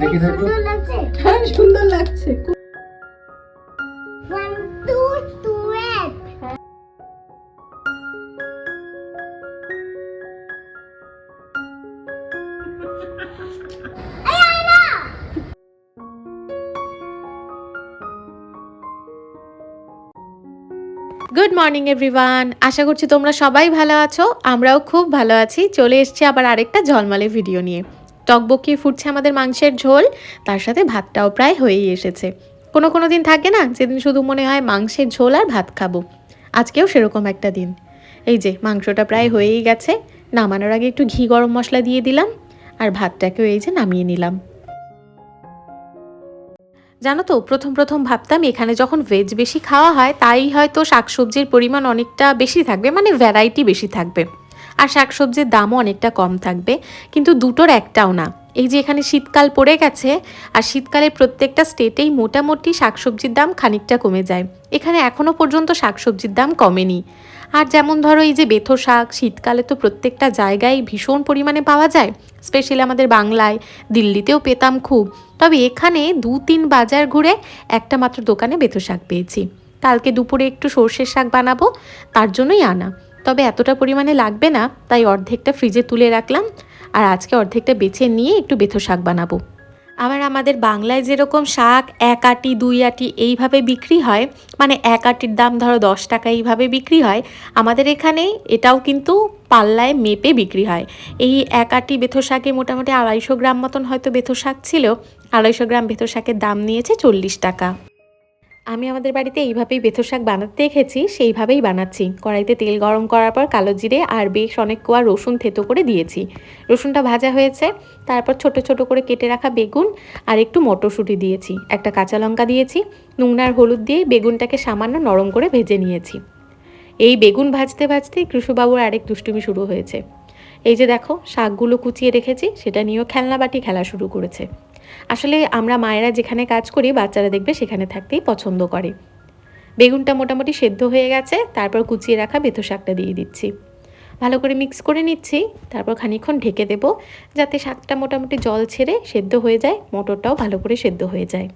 দেখি থাকো। সুন্দর লাগছে? হ্যাঁ সুন্দর লাগছে। গুড মর্নিং এভরিওয়ান আশা করছি তোমরা সবাই ভালো আছো আমরাও খুব ভালো আছি। চলে এসছি আবার আরেকটা ঝলমলে ভিডিও নিয়ে। টকবকিয়ে ফুটছে আমাদের মাংসের ঝোল, তার সাথে ভাতটাও প্রায় হয়েই এসেছে। কোনো কোনো দিন থাকে না, যেদিন শুধু মনে হয় মাংসের ঝোল আর ভাত খাব। আজকেও সেরকম একটা দিন। এই যে, মাংসটা প্রায় হয়েই গেছে। নামানোর আগে একটু ঘি গরম মশলা দিয়ে দিলাম, আর ভাতটাকেও এই যে নামিয়ে নিলাম। জানো তো, প্রথম প্রথম ভাবতাম এখানে যখন ভেজ বেশি খাওয়া হয়, তাই হয়তো শাকসবজির পরিমাণ অনেকটা বেশি থাকবে মানে ভ্যারাইটি বেশি থাকবে। আর শাকসবজির দামও অনেকটা কম থাকবে। কিন্তু দুটোর একটাও না। এই যে এখানে শীতকাল পড়ে গেছে, আর শীতকালে প্রত্যেকটা স্টেটেই মোটামুটি শাকসবজির দাম খানিকটা কমে যায়। এখানে এখনও পর্যন্ত শাকসবজির দাম কমেনি। আর যেমন ধরো এই যে বেথো শাক, শীতকালে তো প্রত্যেকটা জায়গায় ভীষণ পরিমাণে পাওয়া যায়। স্পেশালি আমাদের বাংলায়, দিল্লিতেও পেতাম খুব। তবে এখানে দু তিন বাজার ঘুরে একটা মাত্র দোকানে বেথো শাক পেয়েছি। কালকে দুপুরে একটু সর্ষের শাক বানাবো, তার জন্যই আনা। তবে এতটা পরিমাণে লাগবে না, তাই অর্ধেকটা ফ্রিজে তুলে রাখলাম আর আজকে অর্ধেকটা বেছে নিয়ে একটু বেথো শাক বানাবো। আবার আমাদের বাংলায় যেরকম শাক এক আটি, দুই আটি এইভাবে বিক্রি হয় মানে এক আটির দাম ধরো দশ টাকা এইভাবে বিক্রি হয়, আমাদের এখানে এটাও কিন্তু পাল্লায় মেপে বিক্রি হয়। এই এক আটি বেথো শাকে মোটামুটি আড়াইশো গ্রাম মতন হয়তো বেথো শাক ছিল, আড়াইশো গ্রাম বেথো শাকের দাম নিয়েছে চল্লিশ টাকা। আমি আমাদের বাড়িতে এইভাবেই বেথো শাক বানাতে দেখেছি সেইভাবেই বানাচ্ছি। কড়াইতে তেল গরম করার পর কালো জিরে আর বেশ অনেক কোয়া রসুন থেতো করে দিয়েছি। রসুনটা ভাজা হয়েছে, তারপর ছোট ছোট করে কেটে রাখা বেগুন আর একটু মটরশুঁটি দিয়েছি। একটা কাঁচা লঙ্কা দিয়েছি, নুন আর হলুদ দিয়ে বেগুনটাকে সামান্য নরম করে ভেজে নিয়েছি। এই বেগুন ভাজতে ভাজতেই কৃষবাবুর আরেক দুষ্টুমি শুরু হয়েছে। এই যে দেখো, শাকগুলো কুচিয়ে রেখেছি, সেটা নিয়েও খেলনা বাটি খেলা শুরু করেছে। আসলে আমরা মায়েরা যেখানে কাজ করি, বাচ্চারা দেখবে সেখানে থাকতেই পছন্দ করে। বেগুনটা মোটামুটি সেদ্ধ হয়ে গেছে, তারপর কুচিয়ে রাখা বেথো শাকটা দিয়ে দিচ্ছি। ভালো করে মিক্স করে নিচ্ছি, তারপর খানিকক্ষণ ঢেকে দেব, যাতে শাকটা মোটামুটি জল ছেড়ে সেদ্ধ হয়ে যায়, মটরটাও ভালো করে সেদ্ধ হয়ে যায়।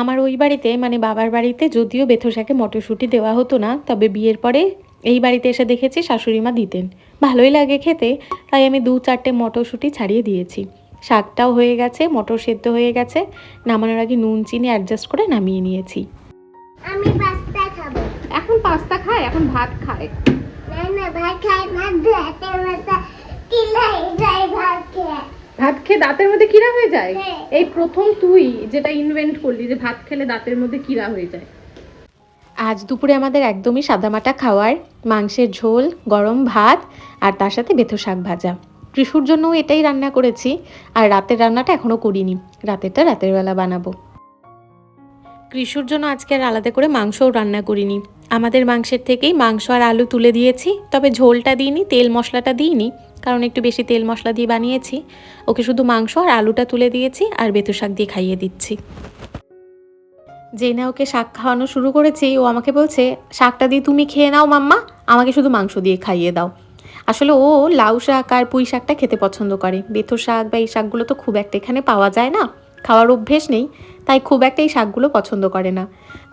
আমার ওই বাড়িতে মানে বাবার বাড়িতে যদিও বেথো শাকে মটরশুঁটি দেওয়া হতো না, তবে বিয়ের পরে এই বাড়িতে এসে দেখেছি শাশুড়ি মা দিতেন। ভালোই লাগে খেতে তাই আমি দু চারটে মটরশুঁটি ছাড়িয়ে দিয়েছি। শাকটাও হয়ে গেছে মটর সেদ্ধ হয়ে গেছে নামানোর আগে নুন চিনি অ্যাডজাস্ট করে নামিয়ে নিয়েছি। আমি পাস্তা খাব। এখন পাস্তা খায় এখন ভাত খায়। ভাত খেয়ে দাঁতের মধ্যে কিরা হয়ে যায়? হ্যাঁ। এই প্রথম তুই যেটা ইনভেন্ট করলি যে ভাত খেলে দাঁতের মধ্যে কিরা হয়ে যায়। আজ দুপুরে আমাদের একদমই সাদামাটা খাওয়ার, মাংসের ঝোল, গরম ভাত আর তার সাথে বেথো শাক ভাজা। ত্রিশুর জন্য এটাই রান্না করেছি আর রাতের রান্নাটা এখনও করিনি। রাতেরটা রাতের বেলা বানাবো। কৃষুর জন্য আজকে আর আলাদা করে মাংসও রান্না করিনি। আমাদের মাংসের থেকেই মাংস আর আলু তুলে দিয়েছি, তবে ঝোলটা দিইনি, তেল মশলাটা দিইনি, কারণ একটু বেশি তেল মশলা দিয়ে বানিয়েছি। ওকে শুধু মাংস আর আলুটা তুলে দিয়েছি আর বেথো শাক দিয়ে খাইয়ে দিচ্ছি। যেই না ওকে শাক খাওয়ানো শুরু করেছি, ও আমাকে বলছে, শাকটা দিয়ে তুমি খেয়ে নাও মাম্মা, আমাকে শুধু মাংস দিয়ে খাইয়ে দাও। আসলে ও লাউ শাক আর পুঁই শাকটা খেতে পছন্দ করে। বেথো শাক বা এই শাকগুলো তো খুব একটা এখানে পাওয়া যায় না, খাওয়ার অভ্যেস নেই, তাই খুব একটা এই শাকগুলো পছন্দ করে না।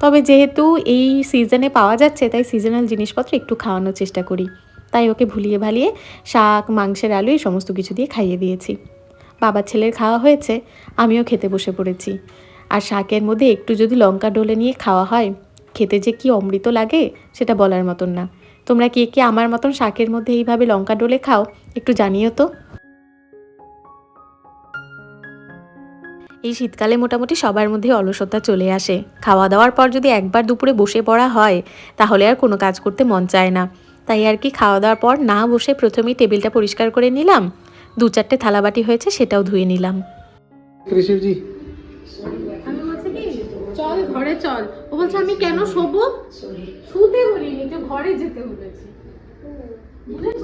তবে যেহেতু এই সিজনে পাওয়া যাচ্ছে, তাই সিজনাল জিনিসপত্র একটু খাওয়ানোর চেষ্টা করি। তাই ওকে ভুলিয়ে ভালিয়ে শাক, মাংসের আলু এই সমস্ত কিছু দিয়ে খাইয়ে দিয়েছি। বাবার ছেলের খাওয়া হয়েছে, আমিও খেতে বসে পড়েছি। আর শাকের মধ্যে একটু যদি লঙ্কা ডলে নিয়ে খাওয়া হয়, খেতে যে কি অমৃত লাগে সেটা বলার মতন না। তোমরা কে কে আমার মতন শাকের মধ্যে এইভাবে লঙ্কা ডলে খাও, একটু জানিও তো। এই শীতকালে মোটামুটি সবার মধ্যে অলসতা চলে আসে। খাওয়া দাওয়ার পর যদি একবার দুপুরে বসে পড়া হয়, তাহলে আর কোনো কাজ করতে মন চায় না। তাই আর কি খাওয়া দাওয়ার পর না বসে প্রথমেই টেবিলটা পরিষ্কার করে নিলাম। দু চারটে থালাবাটি হয়েছে সেটাও ধুয়ে নিলাম ঋষিবজি আমি বলছি কি চল ঘরে চল। ও বলছে আমি কেন শোবো? শুতে বলিনি তো ঘরে যেতে বলেছি। বুঝেছ?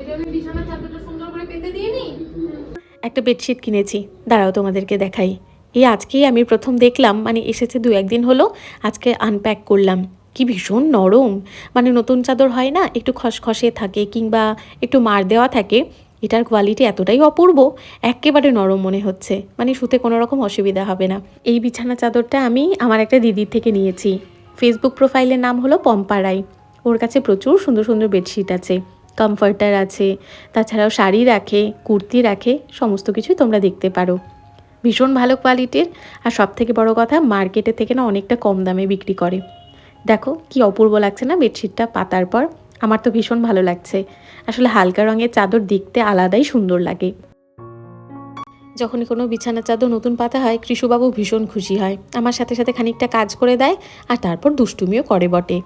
এটা আমি বিছানার চাদরটা সুন্দর করে পেতে দিয়ে নি একটা বেডশিট কিনেছি। দাঁড়াও তোমাদেরকে দেখাই। এই আজকেই আমি প্রথম দেখলাম মানে এসেছে দু একদিন হলো আজকে আনপ্যাক করলাম। কি ভীষণ নরম। মানে নতুন চাদর হয় না একটু খসখসে থাকে কিংবা একটু মার দেওয়া থাকে এটার কোয়ালিটি এতটাই অপূর্ব, একেবারে নরম মনে হচ্ছে। মানে শুতে কোনো রকম অসুবিধা হবে না। এই বিছানা চাদরটা আমি আমার একটা দিদির থেকে নিয়েছি। ফেসবুক প্রোফাইলের নাম হলো পম্পারাই। ওর কাছে প্রচুর সুন্দর সুন্দর বেডশিট আছে। কমফর্টার আছে, তাছাড়াও শাড়ি রাখে, কুর্তি রাখে, সমস্ত কিছুই তোমরা দেখতে পারো। ভীষণ ভালো কোয়ালিটির আর সব থেকে বড় কথা মার্কেটের থেকে না অনেকটা কম দামে বিক্রি করে। দেখো কি অপূর্ব লাগছে না বেডশিটটা পাতার পর। আমার তো ভীষণ ভালো লাগছে। আসলে হালকা রঙের চাদর দেখতে আলাদাই সুন্দর লাগে। যখনই কোনো বিছানা চাদর নতুন পাতা হয়, কৃষুবাবু ভীষণ খুশি হয়। আমার সাথে সাথে খানিকটা কাজ করে দেয় আর তারপর দুষ্টুমিও করে বটে।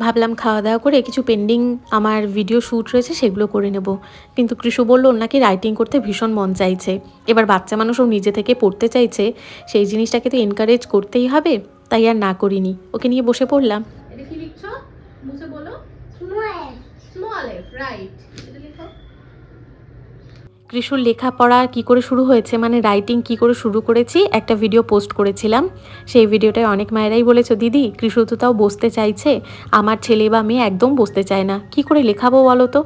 ভাবলাম খাওয়া দাওয়া করে কিছু পেন্ডিং আমার ভিডিও শ্যুট রয়েছে সেগুলো করে নেব। কিন্তু কৃষু বলল ওর নাকি রাইটিং করতে ভীষণ মন চাইছে। এবার বাচ্চা মানুষও নিজে থেকে পড়তে চাইছে, সেই জিনিসটাকে তো এনকারেজ করতেই হবে। তাই আর না করিনি। ওকে নিয়ে বসে পড়লাম। লিখছো? মুছে বলো। স্মল এফ রাইট এটা লিখো। কৃষুর লেখাপড়া কি করে শুরু হয়েছে? মানে রাইটিং কি করে শুরু করেছি? একটা ভিডিও পোস্ট করেছিলাম। সেই ভিডিওটায় অনেক মায়েরাই বলেছ দিদি কৃষু তো তাও বসতে চাইছে। আমার ছেলে বা মেয়ে একদম বসতে চায় না। কি করে লেখাবো বলো তো?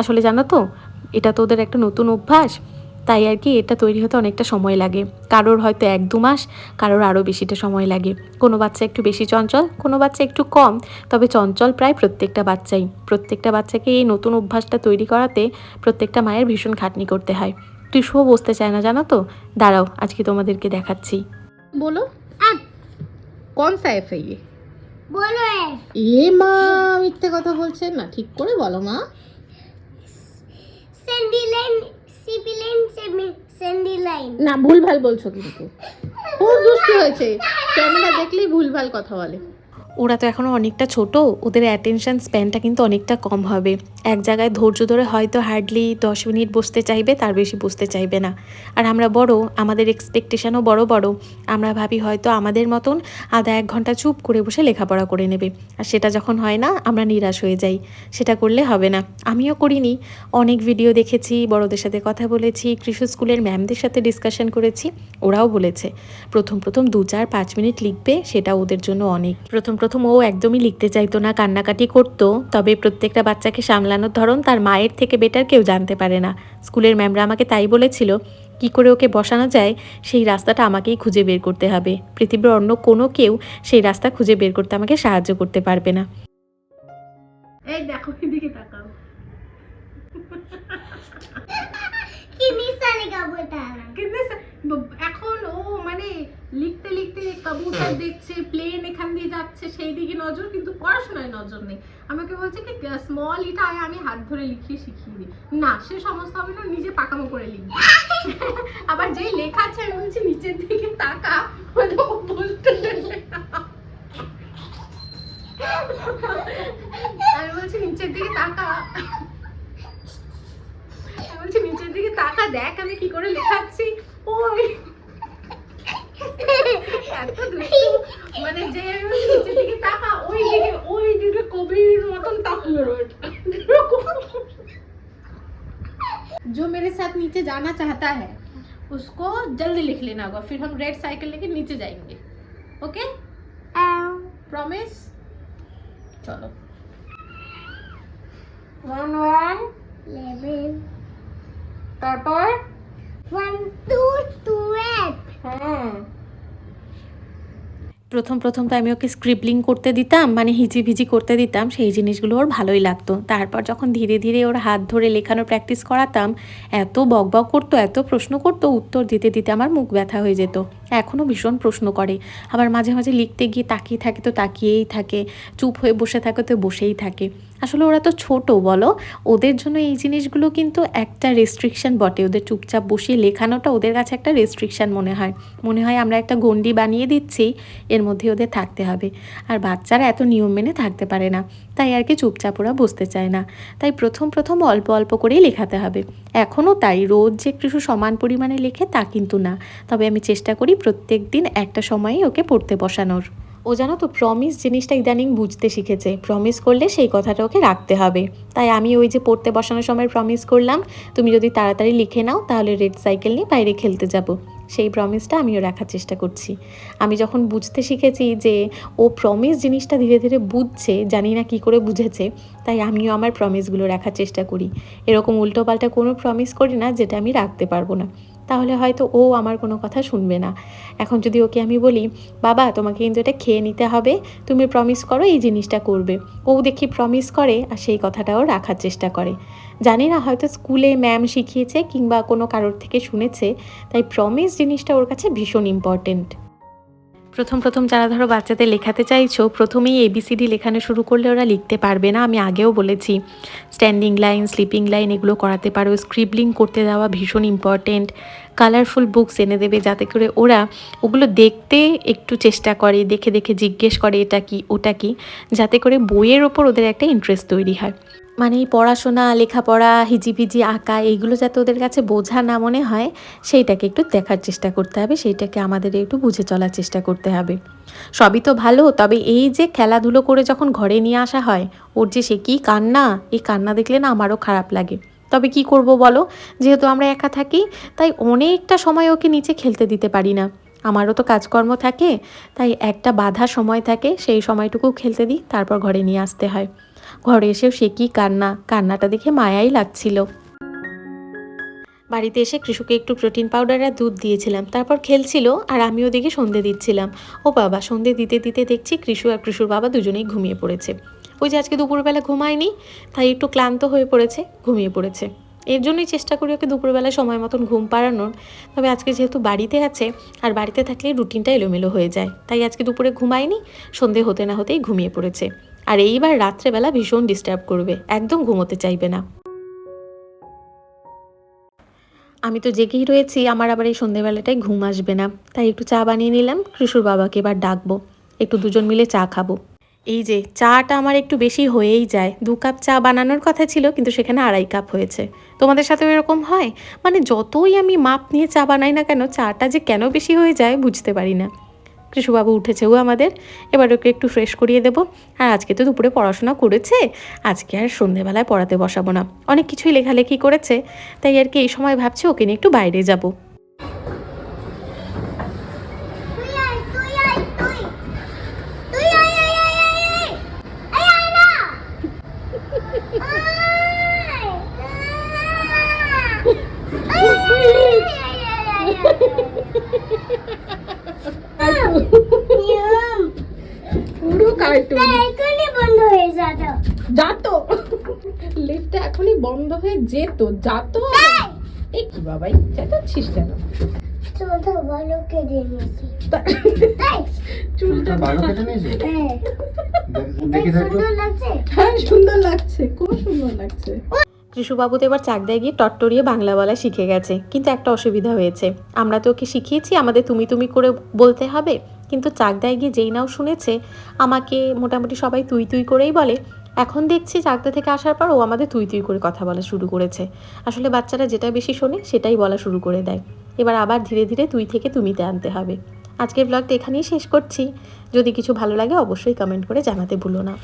আসলে জানো তো এটা তো ওদের একটা নতুন অভ্যাস। তাই আর কি এটা তৈরি হতে অনেকটা সময় লাগে। কারোর হয়তো এক দু মাস কারোর আরও বেশিটা সময় লাগে। কোনো বাচ্চা একটু বেশি চঞ্চল কোনো বাচ্চা একটু কম তবে চঞ্চল প্রায় প্রত্যেকটা বাচ্চাই। প্রত্যেকটা বাচ্চাকে এই নতুন অভ্যাসটা তৈরি করাতে প্রত্যেকটা মায়ের ভীষণ খাটনি করতে হয়। তুই শুভ বসতে চায় না জানো তো? দাঁড়াও আজকে তোমাদেরকে দেখাচ্ছি। বলো। কোন ইয়ে? বলো এ। মা মিথ্যে কথা বলছেন না ঠিক করে বলো মা। না ভুলভাল বলছো কিন্তু। খুব দুষ্টু হয়েছে। ক্যামেরা দেখলেই ভুলভাল কথা বলে। ওরা তো এখনও অনেকটা ছোট, ওদের অ্যাটেনশন স্প্যানটা কিন্তু অনেকটা কম হবে। এক জায়গায় ধৈর্য ধরে হয়তো হার্ডলি দশ মিনিট বসতে চাইবে, তার বেশি বসতে চাইবে না। আর আমরা বড়, আমাদের এক্সপেকটেশনও বড় বড়। আমরা ভাবি হয়তো আমাদের মতন আধা এক ঘণ্টা চুপ করে বসে লেখাপড়া করে নেবে। আর সেটা যখন হয় না, আমরা নিরাশ হয়ে যাই। সেটা করলে হবে না। আমিও করিনি। অনেক ভিডিও দেখেছি, বড়দের সাথে কথা বলেছি, কৃষি স্কুলের ম্যামদের সাথে ডিসকাশন করেছি, ওরাও বলেছে, প্রথম প্রথম দু চার পাঁচ মিনিট লিখবে, সেটা ওদের জন্য অনেক। প্রথম প্রথম ও একদমই লিখতে চাইতো না কান্নাকাটি করতো তবে প্রত্যেকটা বাচ্চাকে সামলানোর ধরন তার মায়ের থেকে বেটার কেউ জানতে পারে না। স্কুলের ম্যামরা আমাকে তাই বলেছিল কি করে ওকে বসানো যায় সেই রাস্তাটা আমাকেই খুঁজে বের করতে হবে। পৃথিবীর অন্য কোনো কেউ সেই রাস্তা খুঁজে বের করতে আমাকে সাহায্য করতে পারবে না। এই দেখো এদিকে তাকাও। এখন ও মানে লিখতে লিখতে কবুতর দেখছে প্লেন এখান দিয়ে যাচ্ছে সেই দিকে নজর কিন্তু পড়াশোনায় নজর নেই। আমাকে বলছে কি স্মল ইটা আয় আমি হাত ধরে লিখিয়ে শিখিয়ে দিই। না সে সমস্ত হবে না নিজে পাকামো করে লিখবে। আবার যেই লেখা আছে আমি বলছি নিচের দিকে তাকা। বলতে আমি বলছি নিচের দিকে তাকা। আমি বলছি নিচের দিকে তাকা দেখ আমি কি করে লেখাচ্ছি। ওই এত দুষ্টু মানে যে আমি বলছি নিচের দিকে তাকা ওই দিকে ওই দিকে কবির মতন তাকিয়ে রয়েছে जो मेरे साथ नीचे जाना चाहता है उसको जल्दी लिख लेना होगा फिर हम रेड साइकिल लेके नीचे जाएंगे ओके प्रॉमिस चलो ওয়ান ওয়ান লেভেল তারপর ওয়ান টু টুয়েলভ হ্যাঁ প্রথম প্রথম তো আমি ওকে স্ক্রিবলিং করতে দিতাম মানে হিজিভিজি করতে দিতাম, সেই জিনিসগুলো ওর ভালোই লাগতো। তারপর যখন ধীরে ধীরে ওর হাত ধরে লেখানোর প্র্যাকটিস করাতাম, এত বকবক করতো, এত প্রশ্ন করতো, উত্তর দিতে দিতে আমার মুখ ব্যথা হয়ে যেত। এখনও ভীষণ প্রশ্ন করে। আবার মাঝে মাঝে লিখতে গিয়ে তাকিয়ে থাকে তো তাকিয়েই থাকে, চুপ হয়ে বসে থাকে তো বসেই থাকে। আসলে ওরা তো ছোট, বলো? ওদের জন্য এই জিনিসগুলো কিন্তু একটা রেস্ট্রিকশন বটে। ওদের চুপচাপ বসিয়ে লেখানোটা ওদের কাছে একটা রেস্ট্রিকশন মনে হয়। মনে হয় আমরা একটা গণ্ডি বানিয়ে দিচ্ছি, এর মধ্যে ওদের থাকতে হবে। আর বাচ্চারা এত নিয়ম মেনে থাকতে পারে না। তাই আর কি চুপচাপ ওরা বসতে চায় না। তাই প্রথম প্রথম অল্প অল্প করেই লেখাতে হবে। এখনও তাই রোজ যে কিছু সমান পরিমাণে লেখে তা কিন্তু না। তবে আমি চেষ্টা করি প্রত্যেক দিন একটা সময়েই ওকে পড়তে বসানোর। ও জানো তো প্রমিস জিনিসটা ইদানিং বুঝতে শিখেছে। প্রমিস করলে সেই কথাটা ওকে রাখতে হবে। তাই আমি ওই যে পড়তে বসানোর সময় প্রমিস করলাম, তুমি যদি তাড়াতাড়ি লিখে নাও, তাহলে রেড সাইকেল নিয়ে বাইরে খেলতে যাব। সেই প্রমিসটা আমিও রাখার চেষ্টা করছি। আমি যখন বুঝতে শিখেছি যে ও প্রমিস জিনিসটা ধীরে ধীরে বুঝছে, জানি না কি করে বুঝেছে, তাই আমিও আমার প্রমিসগুলো রাখার চেষ্টা করি। এরকম উল্টোপাল্টা কোনো প্রমিস করি না, যেটা আমি রাখতে পারব না। তাহলে হয়তো ও আমার কোনো কথা শুনবে না। এখন যদি ওকে আমি বলি, বাবা, তোমাকে কিন্তু এটা খেয়ে নিতে হবে। তুমি প্রমিস করো এই জিনিসটা করবে। ও দেখি প্রমিস করে আর সেই কথাটাও রাখার চেষ্টা করে। জানি না হয়তো স্কুলে ম্যাম শিখিয়েছে কিংবা কোনো কারোর থেকে শুনেছে, তাই প্রমিস জিনিসটা ওর কাছে ভীষণ ইম্পর্টেন্ট প্রথম প্রথম যারা ধরো বাচ্চাদের লেখাতে চাইছো, প্রথমেই এবিসিডি লেখানো শুরু করলে ওরা লিখতে পারবে না, আমি আগেও বলেছি। স্ট্যান্ডিং লাইন স্লিপিং লাইন এগুলো করাতে পারো স্ক্রিবলিং করতে দেওয়া ভীষণ ইম্পর্টেন্ট কালারফুল বুকস এনে দেবে যাতে করে ওরা ওগুলো দেখতে একটু চেষ্টা করে, দেখে দেখে জিজ্ঞেস করে এটা কি, ওটা কি, যাতে করে বইয়ের ওপর ওদের একটা ইন্টারেস্ট তৈরি হয়। মানে এই পড়াশোনা, লেখাপড়া, হিজিবিজি, আঁকা, এইগুলো যাতে ওদের কাছে বোঝা না মনে হয়, সেইটাকে একটু দেখার চেষ্টা করতে হবে, সেইটাকে আমাদের একটু বুঝে চলার চেষ্টা করতে হবে। সবই তো ভালো, তবে এই যে খেলাধুলো করে যখন ঘরে নিয়ে আসা হয়, ওর যে সে কী কান্না, এই কান্না দেখলে না আমারও খারাপ লাগে। তবে কি করব বলো? যেহেতু আমরা একা থাকি, তাই অনেকটা সময় ওকে নিচে খেলতে দিতে পারি না। আমারও তো কাজকর্ম থাকে, তাই একটা বাধা সময় থাকে, সেই সময়টুকু খেলতে দিই, তারপর ঘরে নিয়ে আসতে হয়। ঘরে এসেও সে কি কান্না? কান্নাটা দেখে মায়াই লাগছিল। বাড়িতে এসে কৃষকে একটু প্রোটিন পাউডার আর দুধ দিয়েছিলাম। তারপর খেলছিল আর আমিও দেখে সন্ধে দিচ্ছিলাম। ও বাবা, সন্ধে দিতে দিতে দেখছি কৃষু আর কৃষুর বাবা দুজনেই ঘুমিয়ে পড়েছে। ওই যে আজকে দুপুরবেলা ঘুমায়নি, তাই একটু ক্লান্ত হয়ে পড়েছে, ঘুমিয়ে পড়েছে। এর জন্যই চেষ্টা করি ওকে দুপুরবেলা সময় মতন ঘুম পাড়ানোর। তবে আজকে যেহেতু বাড়িতে আছে, আর বাড়িতে থাকলে রুটিনটা এলোমেলো হয়ে যায়। তাই আজকে দুপুরে ঘুমায়নি, সন্ধে হতে না হতেই ঘুমিয়ে পড়েছে। আর এইবার রাত্রেবেলা ভীষণ ডিস্টার্ব করবে, একদম ঘুমোতে চাইবে না। আমি তো জেগেই রয়েছি, আমার আবার এই সন্ধেবেলাটায় ঘুম আসবে না। তাই একটু চা বানিয়ে নিলাম, কৃষুর বাবাকে এবার ডাকবো। একটু দুজন মিলে চা খাব। এই যে, চাটা আমার একটু বেশি হয়েই যায়। দু কাপ চা বানানোর কথা ছিল, কিন্তু সেখানে আড়াই কাপ হয়েছে। তোমাদের সাথেও এরকম হয়? মানে যতই আমি মাপ নিয়ে চা বানাই না কেন, চাটা যে কেন বেশি হয়ে যায় বুঝতে পারি না। কৃষুবাবু উঠেছে ও আমাদের। এবার ওকে একটু ফ্রেশ করিয়ে দেবো। আর আজকে তো দুপুরে পড়াশোনা করেছে। আজকে আর সন্ধেবেলায় পড়াতে বসাবো না। অনেক কিছুই লেখালেখি করেছে। তাই আর কি এই সময় ভাবছি ওকে নিয়ে একটু বাইরে যাব তুই আয় তুই আয় তুই তুই আয় আয় আয় আয় আয় আয় আয় না আয় আয় আয় নিয়ম কার্টুন এখনই বন্ধ হয়ে যাতো লিফটটা এখনই বন্ধ হয়ে যেত যাতো এই কি বাবাই চেঁচাচ্ছিস কেন? ছোট বলো কেটে নিয়েছি। চুলটা ভালো কেটে নিয়েছে? হ্যাঁ। সুন্দর লাগছে? হ্যাঁ সুন্দর লাগছে খুব সুন্দর লাগছে। কৃষুবাবু তো এবার চাকদায় গিয়ে টট্টরিয়ে বাংলা বলা শিখে গেছে কিন্তু একটা অসুবিধা হয়েছে। আমরা তো ওকে শিখিয়েছি আমাদের তুমি তুমি করে বলতে হবে। কিন্তু চাকদায় গিয়ে যেই নাও শুনেছে, আমাকে মোটামুটি সবাই তুই তুই করেই বলে। এখন দেখছি চাকদা থেকে আসার পর ও আমাদের তুই তুই করে কথা বলা শুরু করেছে। আসলে বাচ্চারা যেটা বেশি শোনে সেটাই বলা শুরু করে দেয়। এবার আবার ধীরে ধীরে তুই থেকে তুমিতে আনতে হবে। আজকের ব্লগটা এখানেই শেষ করছি। যদি কিছু ভালো লাগে অবশ্যই কমেন্ট করে জানাতে ভুলো না।